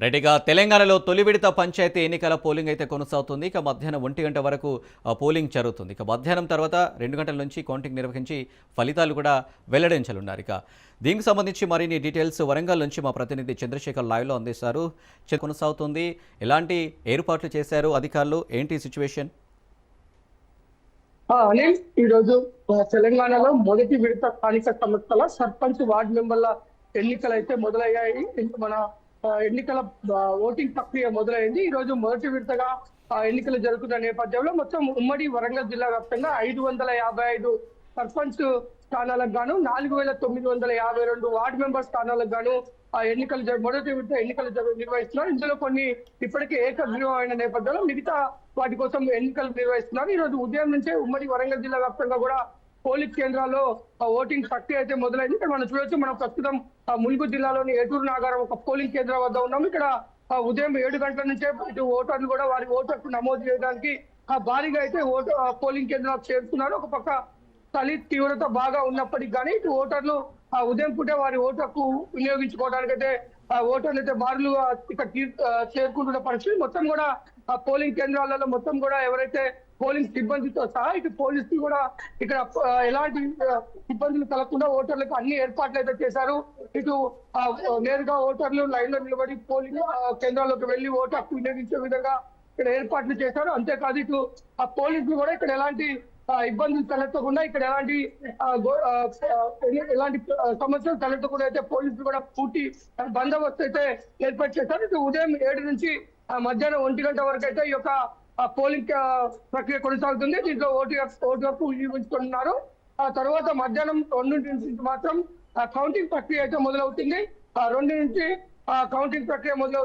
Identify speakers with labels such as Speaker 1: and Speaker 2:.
Speaker 1: రెడీగా తెలంగాణలో తొలి విడత పంచాయతీ ఎన్నికల పోలింగ్ అయితే కొనసాగుతుంది. ఇక మధ్యాహ్నం ఒంటి గంట వరకు పోలింగ్ జరుగుతుంది. ఇక మధ్యాహ్నం తర్వాత రెండు గంటల నుంచి కౌంటింగ్ నిర్వహించి ఫలితాలు కూడా వెల్లడించనున్నారు. ఇక దీనికి సంబంధించి మరిన్ని డీటెయిల్స్ వరంగల్ నుంచి మా ప్రతినిధి చంద్రశేఖర్ లైవ్లో అందిస్తారు. కొనసాగుతుంది. ఎలాంటి ఏర్పాట్లు చేశారు అధికారులు? ఏంటి సిచ్యువేషన్?
Speaker 2: అనిల్ ఈ రోజు తెలంగాణలో మొదటి విడత స్థానిక సంస్థల సర్పంచ్ వార్డు మెంబర్ల ఎన్నికలు అయితే మొదలయ్యాయి మన ఎన్నికల ఓటింగ్ ప్రక్రియ మొదలైంది. ఈ రోజు మొదటి విడతగా ఆ, ఎన్నికలు జరుగుతున్న నేపథ్యంలో మొత్తం ఉమ్మడి వరంగల్ జిల్లా వ్యాప్తంగా ఐదు వందల యాభై ఐదు సర్పంచ్ స్థానాలకు గాను నాలుగు వేల తొమ్మిది వందల యాభై రెండు వార్డు మెంబర్ స్థానాలకు గాను ఆ ఎన్నికలు మొదటి విడత ఎన్నికలు నిర్వహిస్తున్నారు. ఇందులో కొన్ని ఇప్పటికే ఏకగ్రీవం అయిన నేపథ్యంలో మిగతా వాటి కోసం ఎన్నికలు నిర్వహిస్తున్నారు. ఈ రోజు ఉదయం నుంచే ఉమ్మడి వరంగల్ జిల్లా వ్యాప్తంగా కూడా పోలింగ్ కేంద్రాల్లో ఆ ఓటింగ్ ప్రక్రియ అయితే మొదలైంది. ఇక్కడ మనం చూడొచ్చు మనం ప్రస్తుతం ఆ ములుగు జిల్లాలోని ఏటూరు నాగారం ఒక పోలింగ్ కేంద్రం వద్ద ఉన్నాం. ఇక్కడ ఆ ఉదయం ఏడు గంటల నుంచే ఇటు ఓటర్లు కూడా వారి ఓటు నమోదు చేయడానికి ఆ భారీగా అయితే ఓటు పోలింగ్ కేంద్రాలు చేరుతున్నారు. ఒక పక్క చలి తీవ్రత బాగా ఉన్నప్పటికీ కానీ ఇటు ఓటర్లు ఆ ఉదయం పూటే వారి ఓటు వినియోగించుకోవడానికి అయితే ఆ ఓటర్లు అయితే బారులు ఇక్కడ చేరుకుంటున్న పరిస్థితి. మొత్తం కూడా ఆ పోలింగ్ కేంద్రాలలో మొత్తం కూడా ఎవరైతే పోలింగ్ సిబ్బందితో సహా ఇటు పోలీసులు కూడా ఇక్కడ ఎలాంటి ఇబ్బందులు కలగకుండా ఓటర్లకు అన్ని ఏర్పాట్లు అయితే చేశారు. ఇటు నేరుగా ఓటర్లు లైన్లో నిలబడి పోలింగ్ కేంద్రాల్లోకి వెళ్ళి ఓటు హక్కు వినియోగించే విధంగా ఇక్కడ ఏర్పాట్లు చేశారు. అంతేకాదు ఇటు ఆ పోలీసులు కూడా ఇక్కడ ఎలాంటి ఇబ్బందులు తలెత్తకుండా ఇక్కడ ఎలాంటి ఎలాంటి సమస్యలు తలెత్తకుండా అయితే పోలీసులు కూడా పూర్తి బందోబస్తు అయితే ఏర్పాటు చేశారు. ఇటు ఉదయం ఏడు నుంచి ఆ, మధ్యాహ్నం ఒంటి గంట వరకు అయితే ఈ యొక్క ఆ, పోలింగ్ ప్రక్రియ కొనసాగుతుంది. దీంట్లో ఓటు ఓటు హక్కు వినియోగించుకుంటున్నారు ఆ తర్వాత మధ్యాహ్నం రెండు నుంచి మాత్రం ఆ, కౌంటింగ్ ప్రక్రియ అయితే మొదలవుతుంది. ఆ రెండు నుంచి ఆ కౌంటింగ్ ప్రక్రియ మొదలవుతుంది